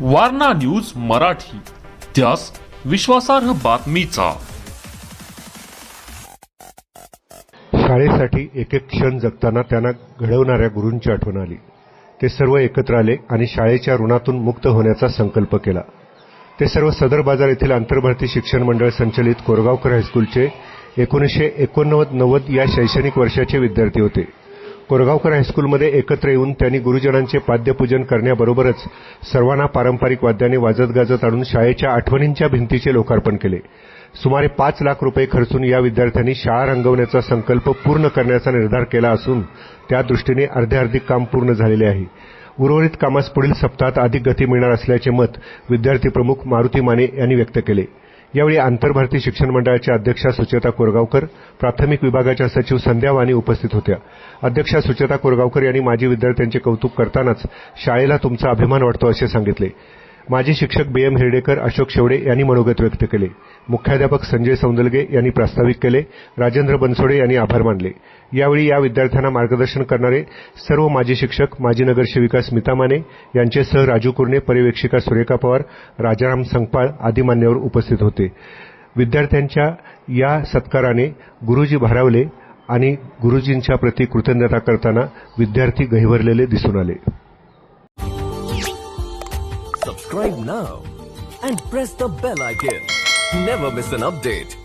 Warna news Marathi. त्यास विश्वासार्ह बातमीचा. शाळेसाठी एक एक क्षण जगताना त्यांना घडवणाऱ्या गुरूंची आठवण आली. ते सर्व एकत्र आले आणि शाळेच्या ऋणातून मुक्त होण्याचा संकल्प केला. ते सर्व सदर बाजार येथील आंतरभारती शिक्षण मंडळ संचलित कोरगावकर हायस्कूलचे एकोणीसशे एकोणनव्वद नव्वद या शैक्षणिक वर्षाचे विद्यार्थी होते. कोरगावकर हायस्कूलमध्ये एकत्र येऊन त्यांनी गुरुजनांचे पाद्यपूजन करण्याबरोबरच सर्वांना पारंपरिक वाद्याने वाजत गाजत आणून शाळेच्या आठवणींच्या भिंतीचे लोकार्पण केले. सुमारे पाच लाख रुपये खर्चून या विद्यार्थ्यांनी शाळा रंगवण्याचा संकल्प पूर्ण करण्याचा निर्धार केला असून त्या दृष्टीने अर्ध्यार्धी काम पूर्ण झालेले आहे. उर्वरित कामास पुढील सप्ताहात अधिक गती मिळणार असल्याचे मत विद्यार्थी प्रमुख मारुती माने यांनी व्यक्त केले. यावेळी आंतरभारती शिक्षण मंडळाच्या अध्यक्षा सुचेता कोरगावकर प्राथमिक विभागाच्या सचिव संध्या वाणी उपस्थित होत्या. अध्यक्षा सुचेता कोरगावकर यांनी माजी विद्यार्थ्यांचे कौतुक करतानाच शाळेला तुमचा अभिमान वाटतो असे सांगितले. माजी शिक्षक बी एम हिरडेकर अशोक शेवडे यांनी मनोगत व्यक्त केले. मुख्याध्यापक संजय सौंदलगे यांनी प्रास्ताविक केले. राजेंद्र बनसोडे यांनी आभार मानले. यावेळी या विद्यार्थ्यांना मार्गदर्शन करणारे सर्व माजी शिक्षक माजी नगरसेविका स्मिता माने यांचेसह राजू कुर्णे पर्यवेक्षिका सुरेखा पवार राजाराम संगपाळ आदी मान्यवर उपस्थित होते विद्यार्थ्यांच्या या सत्काराने गुरुजी भारावले आणि गुरुजींच्या प्रती कृतज्ञता करताना विद्यार्थी गहिवरलेले दिसून आले Subscribe now and press the bell icon. Never miss an update.